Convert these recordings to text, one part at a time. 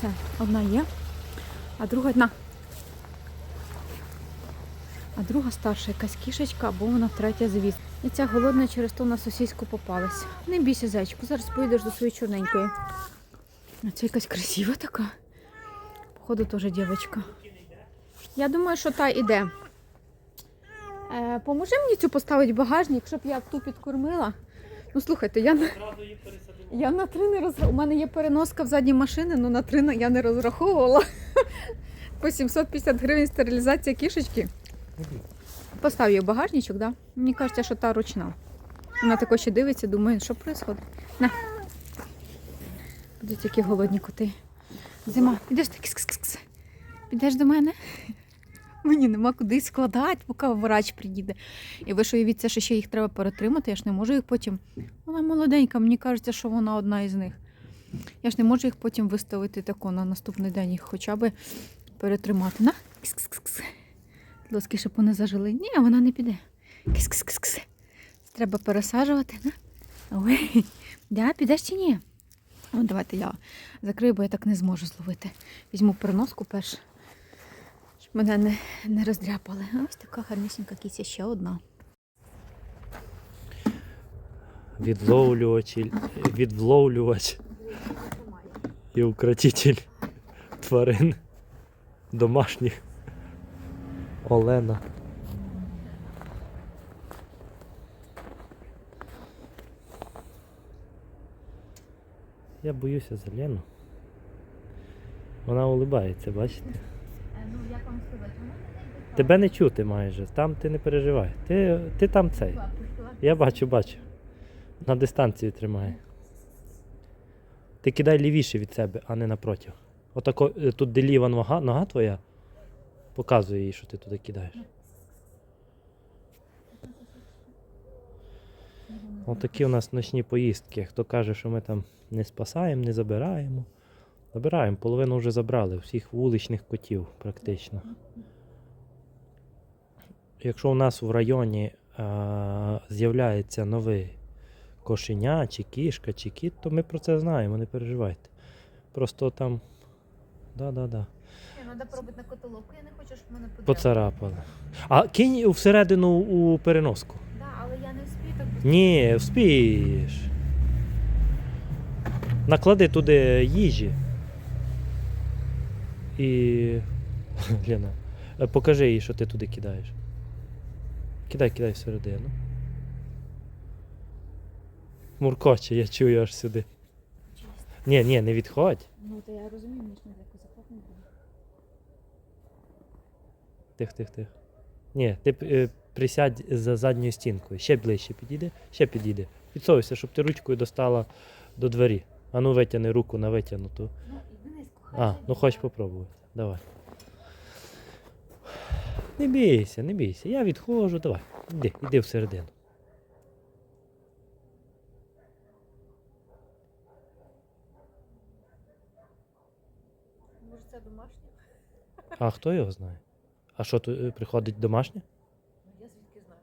Все, одна є, а друга одна. А друга старша якась кішечка, або вона третя завіз. І ця голодна через то на сусідську попалась. Не бійся, зайчику, зараз поїдеш до своєї чорненької. А це якась красива така. Походу, теж дівчинка. Я думаю, що та іде. Е, поможи мені цю поставити багажник, щоб я ту підкормила. Ну слухайте, я на, я на три не розраховувала. У мене є переноска в задній машини, але на три я не розраховувала. По 750 гривень стерилізація кішечки. Постав її в багажничок, да? Мені кажеться, що та ручна. Вона тако ще дивиться, думає, що відбувається. На. Будуть які голодні коти. Зима. Ідеш так. кс-кс-кс. Підеш до мене? Мені нема куди складати, поки врач приїде. І ви що уявіть, що ще їх треба перетримати, я ж не можу їх потім. Вона молоденька, мені кажеться, що вона одна із них. Я ж не можу їх потім виставити тако на наступний день, їх хоча б перетримати. На, кс-кс-кс. Лоски, щоб вони зажили. Ні, вона не піде. Кс-кс-кс. Треба пересаджувати. На. Ой, да, підеш чи ні? О, давайте я закрию, бо я так не зможу зловити. Візьму переноску перш, мене не, не роздряпали. Ось така гарнісінька кіся, ще одна. Відловлювач, відловлювач і укротитель тварин домашніх. Олена. Я боюся за Лену. Вона улибається, бачите? Ну, як вам сказати, Тебе не чути майже, там ти не переживай. Ти, ти там цей. Я бачу, бачу. На дистанцію тримає. Ти кидай лівіше від себе, а не напротив. Отако, е, тут де ліва нога, нога твоя, показує їй, що ти туди кидаєш. Отакі у нас ночні поїздки. Хто каже, що ми там не спасаємо, не забираємо. Забираємо, половину вже забрали, всіх вуличних котів практично. Якщо у нас в районі а, з'являється новий кошеня, чи кішка, чи кіт, то ми про це знаємо, не переживайте. Просто там. Да-да-да. Треба пробувати на котоловку, я не хочу, щоб мене подряпали. Поцарапали. А кинь всередину у переноску. Да, але я не вспію так Ні, вспієш. Наклади туди їжі. І. Лена, е, покажи їй, що ти туди кидаєш. Кидай, кидай всередину. Муркоче, я чую аж сюди. Ні, ні, не відходь. Ну, то я розумію, мені ж не якось захопнути. Тих, тих, тих. Ні, ти е, присядь за задньою стінкою. Ще ближче підійди, ще підійди. Підсовуйся, щоб ти ручкою достала до двері. А ну витягни руку на витягнуту. А, ну хочеш попробувати. Давай. Не бійся, не бійся. Я відходжу, давай. Іди, іди всередину. Може, це домашнє? А хто його знає? А що тут е, приходить домашнє? Ну, я звідки знаю.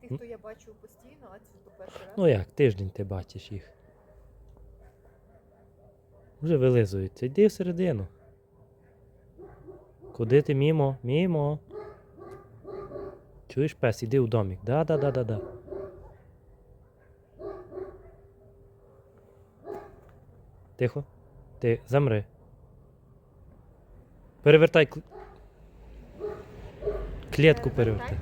Тих, хто я бачу постійно, а це то перший раз. Ну як, тиждень ти бачиш їх. Вже вилизуються. Йди всередину. Куди ти мімо? Мімо. Чуєш пес, іди у домик. Да, да, да, да, да. Тихо. Ти замри. Перевертай кл- клітку перевертай.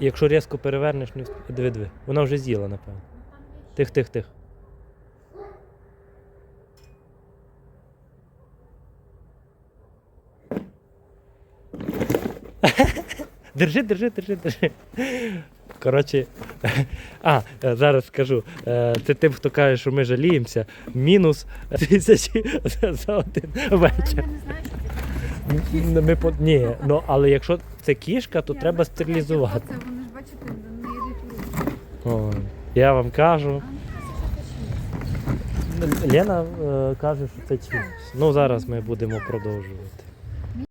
Якщо різко перевернеш, не диви, диви. Вона вже з'їла, напевно. Ну, Тих, тих, тих. Держи, держи, держи, держи. Коротше, а, зараз скажу. Е, Це тим, хто каже, що ми жаліємося. Мінус тисячі за- один вечір. Ми по... Ні, ну але якщо це кішка, то треба стерилізувати. Це вони ж бачите, не. О, я вам кажу. Лена е, каже, що це чимось. Ну зараз ми будемо продовжувати.